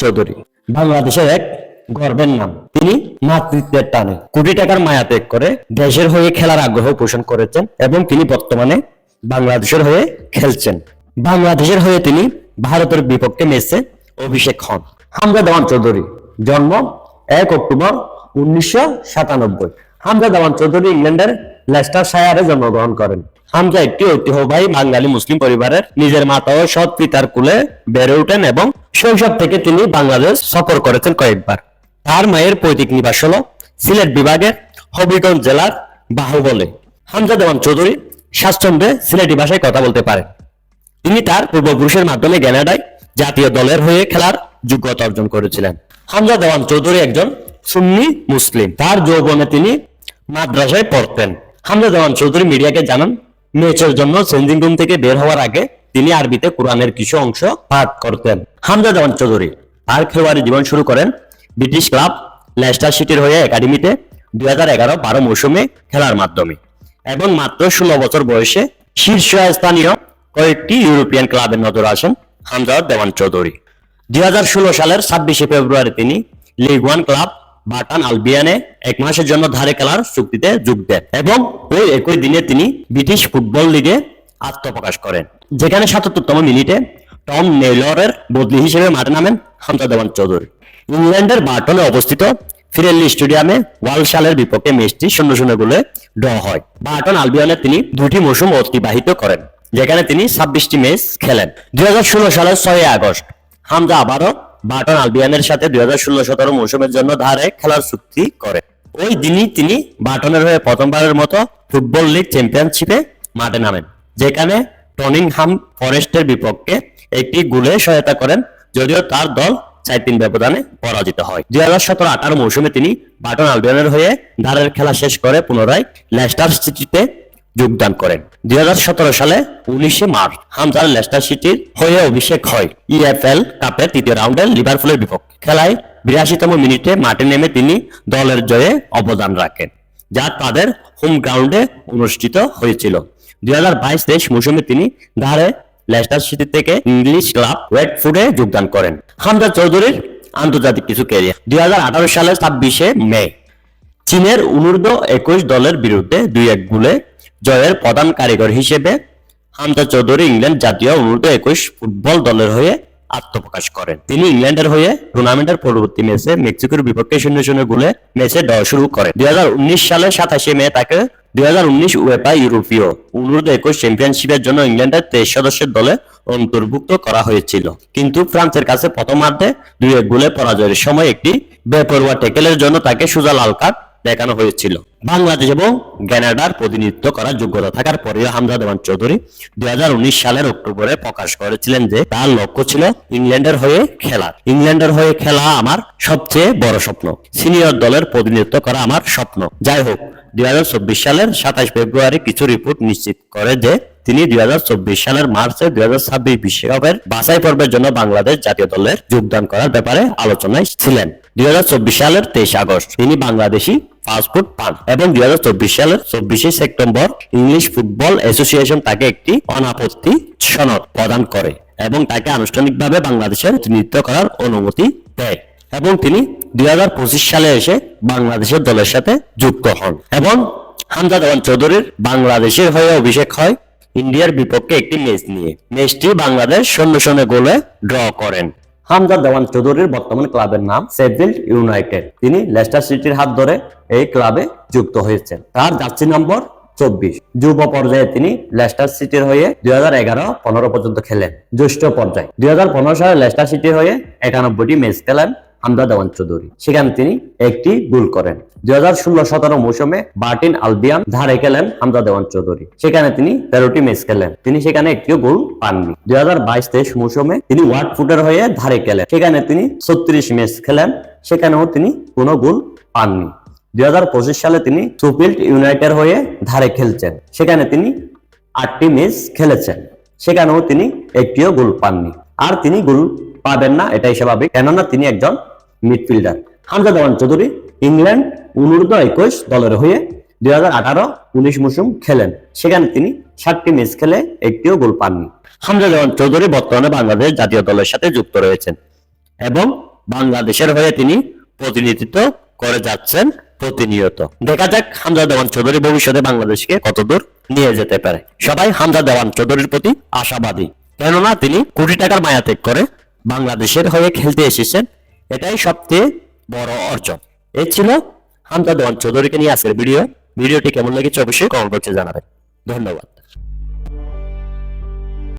চৌধুরী। বাংলাদেশের এক গর্বের নাম। তিনি মাতৃত্বের টানে কোটি টাকার মায়া ত্যাগ করে দেশের হয়ে খেলার আগ্রহ পোষণ করেছেন এবং তিনি বর্তমানে বাংলাদেশের হয়ে খেলছেন। বাংলাদেশের হয়ে তিনি ভারতের বিপক্ষে ম্যাচে অভিষেক হন। হামজা দেওয়ান চৌধুরী জন্ম এক অক্টোবর উনিশশো সাতানব্বই। হামজা দেওয়ান চৌধুরী ইংল্যান্ডের লেস্টার শায়ারে জন্মগ্রহণ করেন। হামজা একটি ঐতিহ্যবাহী বাঙালি মুসলিম পরিবারের নিজের মাতা ও সৎ পিতার কুলে বেড়ে ওঠেন এবং শৈশব থেকে তিনি বাংলাদেশ সফর করেছেন কয়েকবার। তার মায়ের পৈতৃক নিবাস হল সিলেট বিভাগের হবিগঞ্জ জেলার বাহুবলে। হামজা দেওয়ান চৌধুরী স্বাচ্ছন্দ্যে সিলেটি ভাষায় কথা বলতে পারেন। তিনি তার পূর্বপুরুষের মাধ্যমে কানাডায় জাতীয় দলের হয়ে খেলার যোগ্যতা অর্জন করেছিলেন। হামজা দেওয়ান চৌধুরী একজন সুন্নি মুসলিম। তার যৌবনে তিনি মাদ্রাসায় পড়তেন। হামজা দেওয়ান চৌধুরী মিডিয়াকে জানান ম্যাচের জন্য চেঞ্জিং রুম থেকে বের হওয়ার আগে তিনি আরবিতে কোরআনের কিছু অংশ পাঠ করতেন। হামজা দেওয়ান চৌধুরী, তার খেলোয়াড়ি জীবন শুরু করেন ব্রিটিশ ক্লাব লেস্টার সিটির হয়ে একাডেমিতে দুই হাজার এগারো বারো মৌসুমে খেলার মাধ্যমে এবং মাত্র ষোলো বছর বয়সে শীর্ষস্থানীয় কয়েকটি ইউরোপিয়ান ক্লাবের নজর আসেন হামজা দেওয়ান চৌধুরী। দুই হাজার ষোলো সালের ছাব্বিশে ফেব্রুয়ারি তিনি লিগ ওয়ান ক্লাব বাটান আলবিয়ানে এক মাসের জন্য ধারে খেলার চুক্তিতে যোগ দেন এবং ওই একই দিনে তিনি ব্রিটিশ ফুটবল লিগে আত্মপ্রকাশ করেন, যেখানে সাতাত্তরতম মিনিটে টম নেইলরের বদলি হিসেবে মাঠে নামেন হামজা দেওয়ান চৌধুরী। ইংল্যান্ডের বার্টনে অবস্থিত ফিরেল্লি স্টেডিয়ামে ওয়ালশালের বিপক্ষে ম্যাচটি শূন্য শূন্য গোলে ড্র হয়। বার্টন আলবিয়নে তিনি দুটি মৌসুম অতিবাহিত করেন, যেখানে তিনি ছাব্বিশটি ম্যাচ খেলেন। দুই হাজার ষোলো সালের ছয় আগস্ট হামজা আবারও বার্টন আলবিয়ানের সাথে দুই হাজার ষোলো সতেরো মৌসুমের জন্য ধারে খেলার চুক্তি করেন ওই দিনই তিনি বার্টনের হয়ে প্রথমবারের মতো ফুটবল লিগ চ্যাম্পিয়নশিপে মাঠে নামেন, যেখানে টনিংহাম ফরেস্টের বিপক্ষে একটি গোলে সহায়তা করেন, যদিও তার দল চার তিন ব্যবধানে পরাজিত হয়। দুই হাজার সতেরো আঠারো মৌসুমে তিনি বাটন আলবিয়নের হয়ে ধারের খেলা শেষ করে পুনরায় লেস্টার সিটিতে যোগদান করেন। দুই হাজার সতেরো সালে উনিশে মার্চ হামজার লেস্টার সিটির হয়ে অভিষেক হয় ইএফএল কাপের তৃতীয় রাউন্ডে লিভারপুলের বিপক্ষে। খেলায় বিরাশিতম মিনিটে মাঠে নেমে তিনি দলের জয়ে অবদান রাখেন, যা তাদের হোম গ্রাউন্ডে অনুষ্ঠিত হয়েছিল। দুই হাজার বাইশ তেইশ মৌসুমে তিনি ধারে লেস্টার সিটি থেকে ইংলিশ ক্লাব ওয়েটফুডে যোগদান করেন। হামজা চৌধুরীর আন্তর্জাতিক কিছু ক্যারিয়ার দুই সালের ছাব্বিশে মে, চীনের অনূর্ধ্ব একুশ দলের বিরুদ্ধে দুই এক গোলে জয়ের প্রধান কারিগর হিসেবে হামজা চৌধুরী ইংল্যান্ড জাতীয় অনূর্ধ্ব একুশ ফুটবল দলের হয়ে আত্মপ্রকাশ করেন। তিনি ইংল্যান্ডের হয়ে টুর্নামেন্টের পরবর্তী ম্যাচে মেক্সিকোর বিপক্ষে শূন্য শূন্য গোলে ম্যাচে ড্র শুরু করেন। দুই সালের সাতাশে মে তাকে দুই হাজার উনিশ উয়েফা ইউরোপীয় অনূর্ধ্ব একুশ চ্যাম্পিয়নশিপের জন্য ইংল্যান্ডের তেইশ সদস্যের দলে অন্তর্ভুক্ত করা হয়েছিল। কিন্তু ফ্রান্সের কাছে প্রথমার্ধে দুই এক গোলে পরাজয়ের সময় একটি বেপরোয়া টেকেলের জন্য তাকে সুজা লাল কার্ড দেখানো হয়েছিল। বাংলাদেশ এবং কানাডার প্রতিনিধিত্ব করার যোগ্যতা থাকার পরেও হামজা দেওয়ান চৌধুরী দুই সালের অক্টোবরে প্রকাশ করেছিলেন যে, তার লক্ষ্য ছিল ইংল্যান্ডের হয়ে খেলা। ইংল্যান্ডের হয়ে খেলা আমার সবচেয়ে বড় স্বপ্ন। সিনিয়র দলের প্রতিনিধিত্ব করা আমার স্বপ্ন। যাই হোক, দুই হাজার চব্বিশ সালের সাতাশ ফেব্রুয়ারি কিছু রিপোর্ট নিশ্চিত করে যে, তিনি দুই হাজার চব্বিশ সালের মার্চে দুই হাজার ছাব্বিশ বিশ্বকাপের বাছাই পর্বের জন্য বাংলাদেশ জাতীয় দলের যোগদান করার ব্যাপারে আলোচনায় ছিলেন। দুই হাজার চব্বিশ সালের তেইশ আগস্ট তিনি বাংলাদেশি পাসপোর্ট পান। এবং দুই হাজার চব্বিশ সালের চব্বিশে সেপ্টেম্বর ইংলিশ ফুটবল অ্যাসোসিয়েশন তাকে একটি অনাপত্তি সনদ প্রদান করে এবং তাকে আনুষ্ঠানিকভাবে বাংলাদেশের প্রতিনিধিত্ব করার অনুমতি দেয় এবং তিনি দুই হাজার পঁচিশ সালে এসে বাংলাদেশের দলের সাথে যুক্ত হন এবং হামজা দেওয়ান চৌধুরীর বাংলাদেশের হয়ে অভিষেক হয় ইন্ডিয়ার বিপক্ষে একটি ম্যাচ নিয়ে। ম্যাচটি বাংলাদেশ শূন্য শূন্য গোলে ড্র করেন। হামজা দেওয়ান চৌধুরীর বর্তমান ক্লাবের নাম সেভিল্ড ইউনাইটেড। তিনি লেস্টার সিটির হাত ধরে এই ক্লাবে যুক্ত হয়েছেন। তার জার্সি নম্বর চব্বিশ। যুব পর্যায়ে তিনি লেস্টার সিটির হয়ে দুই হাজার এগারো পনেরো পর্যন্ত খেলেন। জ্যৈষ্ঠ পর্যায়ে। দুই হাজার পনেরো সালে লেস্টার সিটির হয়ে একানব্বইটি ম্যাচ খেলেন। হামজা দেওয়ান চৌধুরী। সেখানে তিনি একটি গোল করেন। দুই হাজার ষোলো সতেরো মৌসুমে বার্টিন আলবিয়ান ধারে খেলেন হামজা দেওয়ান চৌধুরী। সেখানে তিনি তেরোটি ম্যাচ খেলেন। তিনি সেখানে একটিও গোল পাননি। দুই হাজার বাইশ তেইশ মৌসুমে তিনি ওয়ার্ড ফুটের হয়ে ধারে খেলেন। সেখানে তিনি ছত্রিশ ম্যাচ খেলেন। সেখানেও তিনি কোনো গোল পাননি। দুই হাজার পঁচিশ সালে তিনি সুফিল্ড ইউনাইটেড হয়ে ধারে খেলছেন। সেখানে তিনি আটটি ম্যাচ খেলেছেন। সেখানেও তিনি একটিও গোল পাননি। আর তিনি গোল পাবেন না, এটাই স্বাভাবিক। কেননা তিনি একজন মিডফিল্ডার। হামজা দেওয়ান চৌধুরী, ইংল্যান্ড অনূর্ধ্ব একুশ দলের হয়ে দুই হাজার আঠারো উনিশ মৌসুম খেলেন। সেখানে তিনি ষাটটি ম্যাচ খেলে একটিও গোল পাননি। হামজা দেওয়ান চৌধুরী বর্তমানে বাংলাদেশ জাতীয় দলের সাথে যুক্ত রয়েছেন এবং বাংলাদেশের হয়ে তিনি প্রতিনিধিত্ব করে যাচ্ছেন প্রতিনিয়ত। দেখা যাক হামজা দেওয়ান চৌধুরী ভবিষ্যতে বাংলাদেশকে কতদূর নিয়ে যেতে পারে। সবাই হামজা দেওয়ান চৌধুরীর প্রতি আশাবাদী। কেননা তিনি কোটি টাকার মায়া ত্যাগ করে বাংলাদেশের হয়ে খেলতে এসেছেন। এটাই সবচেয়ে বড় অর্জন। এই ছিল হামজা দেওয়ান চৌধুরীকে নিয়ে আজকের ভিডিও। ভিডিওটি কেমন লেগেছে অবশ্যই কমেন্ট বক্সে জানাবেন। ধন্যবাদ।